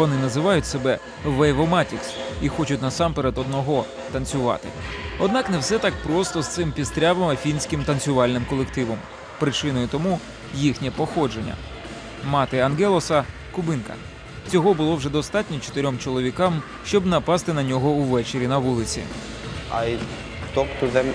Вони називають себе Вейвоматікс і хочуть насамперед одного танцювати. Однак не все так просто з цим пістрявим афінським танцювальним колективом. Причиною тому їхнє походження. Мати Ангелоса кубинка. Цього було вже достатньо чотирьом чоловікам, щоб напасти на нього увечері на вулиці. I talk to them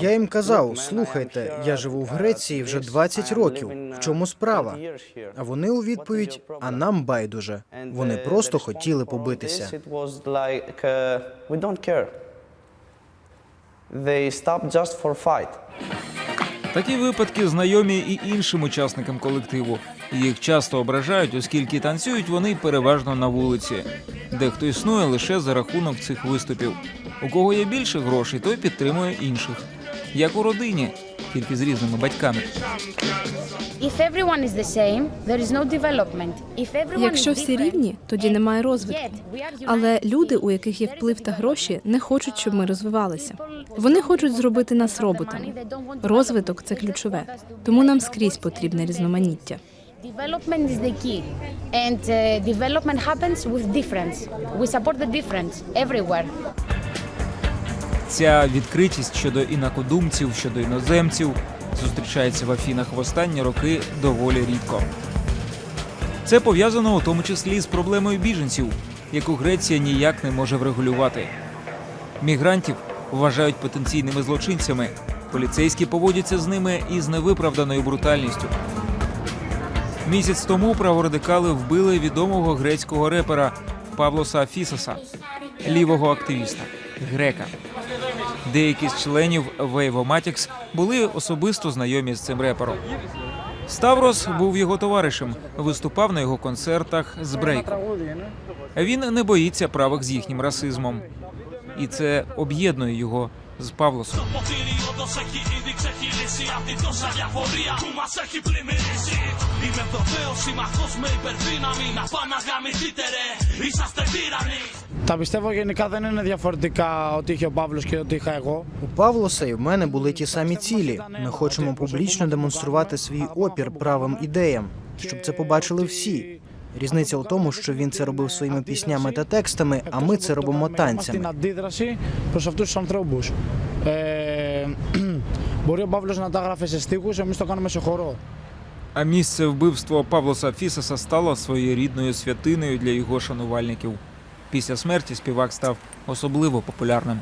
Я їм казав: слухайте, я живу в Греції вже this, 20 років. В uh, чому справа? 20 years here." А вони у відповідь: а нам байдуже. Вони uh, просто хотіли побитися. They stopped just for fight. Такі випадки знайомі і іншим учасникам колективу. Їх часто ображають, оскільки танцюють вони переважно на вулиці. Дехто існує лише за рахунок цих виступів. У кого є більше грошей, той підтримує інших. Як у родині, тільки з різними батьками. Якщо всі рівні, тоді немає розвитку. Але люди, у яких є вплив та гроші, не хочуть, щоб ми розвивалися. Вони хочуть зробити нас роботами. Розвиток це ключове. Тому нам скрізь потрібне різноманіття. Development is the key. And uh, development happens with difference. We support the difference everywhere. Ця відкритість щодо інакодумців, щодо іноземців зустрічається в Афінах в останні роки доволі рідко. Це пов'язано у тому числі з проблемою біженців, яку Греція ніяк не може врегулювати. Мігрантів вважають потенційними злочинцями. Поліцейські поводяться з ними із невиправданою брутальністю. Місяць тому праворадикали вбили відомого грецького репера Павлоса Фісоса, лівого активіста, грека. Деякі з членів Вейвоматікс були особисто знайомі з цим репером. Ставрос був його товаришем, виступав на його концертах з брейком. Він не боїться правих з їхнім расизмом, і це об'єднує його з Павлосом. Ποτήρι όντως έχει ήδη ξεχυλήσει Απ' την τόσα διαφορία που μας έχει πλημμυρίσει Είμαι Ευρωπαίος συμμαχός με υπερδύναμη Να πάμε να γαμηθείτε ρε, είσαστε τύρανοι Τα πιστεύω γενικά δεν είναι διαφορετικά ότι είχε ο Παύλος και ότι είχα εγώ. У Павлоса і в мене були ті самі цілі. Ми хочемо публічно демонструвати свій опір правим ідеям, щоб це побачили всі. Різниця у тому, що він це робив своїми піснями та текстами, а ми це робимо Έχουμε την танцями. αντίδραση προς αυτούς τους ανθρώπους. Ε, μπορεί ο Παύλος να τα έγραφε σε στίχους, εμείς το κάνουμε σε χορό. А місце вбивства Павлоса Фісоса стало своєрідною святиною для його шанувальників. Після смерті співак став особливо популярним.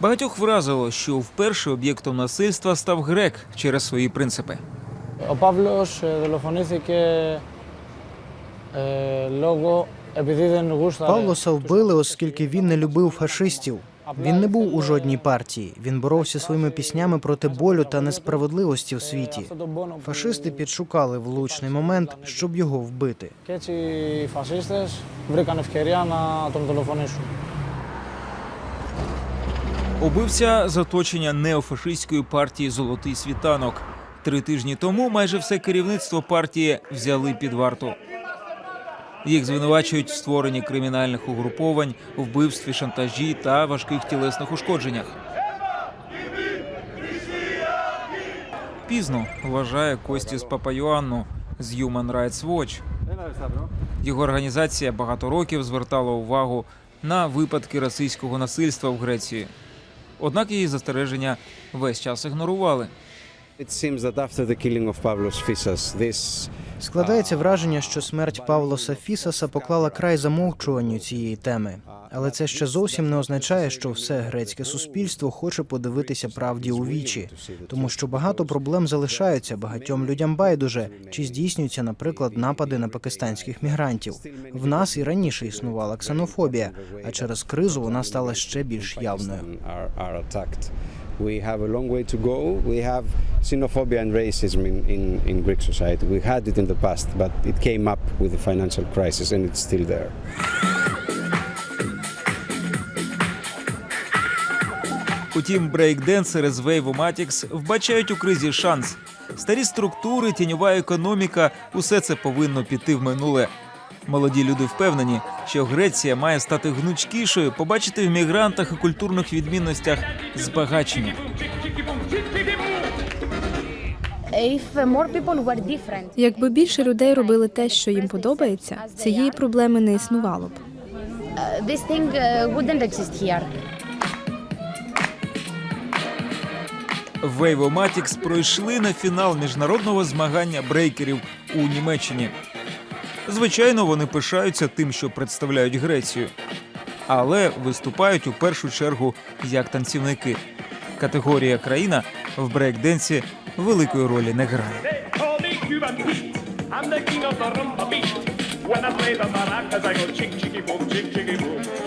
Багатьох вразило, що вперше об'єктом насильства став грек через свої принципи. Ο Παύλος ε, δολοφονήθηκε Паулоса вбили, оскільки він не любив фашистів. Він не був у жодній партії. Він боровся своїми піснями проти болю та несправедливості в світі. Фашисти підшукали влучний момент, щоб його вбити. фашисти на Убивця заточення неофашистської партії Золотий світанок. Три тижні тому майже все керівництво партії взяли під варту. Їх звинувачують в створенні кримінальних угруповань, вбивстві, шантажі та важких тілесних ушкодженнях. Пізно вважає Костіс Папайоанну з Human Rights Watch. Його організація багато років звертала увагу на випадки расистського насильства в Греції. Однак її застереження весь час ігнорували. Складається враження, що смерть Павлоса Фісаса поклала край замовчуванню цієї теми. Але це ще зовсім не означає, що все грецьке суспільство хоче подивитися правді у вічі, тому що багато проблем залишаються багатьом людям байдуже, чи здійснюються, наприклад, напади на пакистанських мігрантів. В нас і раніше існувала ксенофобія, а через кризу вона стала ще більш явною. We have a long way to go. We have xenophobia and racism in, in, in Greek society. We had it in the past, but it came up with the financial crisis and it's still there. Утім, брейкденсери з Вейвоматікс вбачають у кризі шанс. Старі структури, тіньова економіка усе це повинно піти в минуле. Молоді люди впевнені, що Греція має стати гнучкішою, побачити в мігрантах і культурних відмінностях збагачення. Якби більше людей робили те, що їм подобається, цієї проблеми не існувало б. Вейвоматікс пройшли на фінал міжнародного змагання брейкерів у Німеччині. Звичайно, вони пишаються тим, що представляють Грецію, але виступають у першу чергу як танцівники. Категорія країна в брейкденсі великої ролі не грає. I'm the king of the rumba beat. When I play the maracas, I go chick chicky boom, chick chicky boom.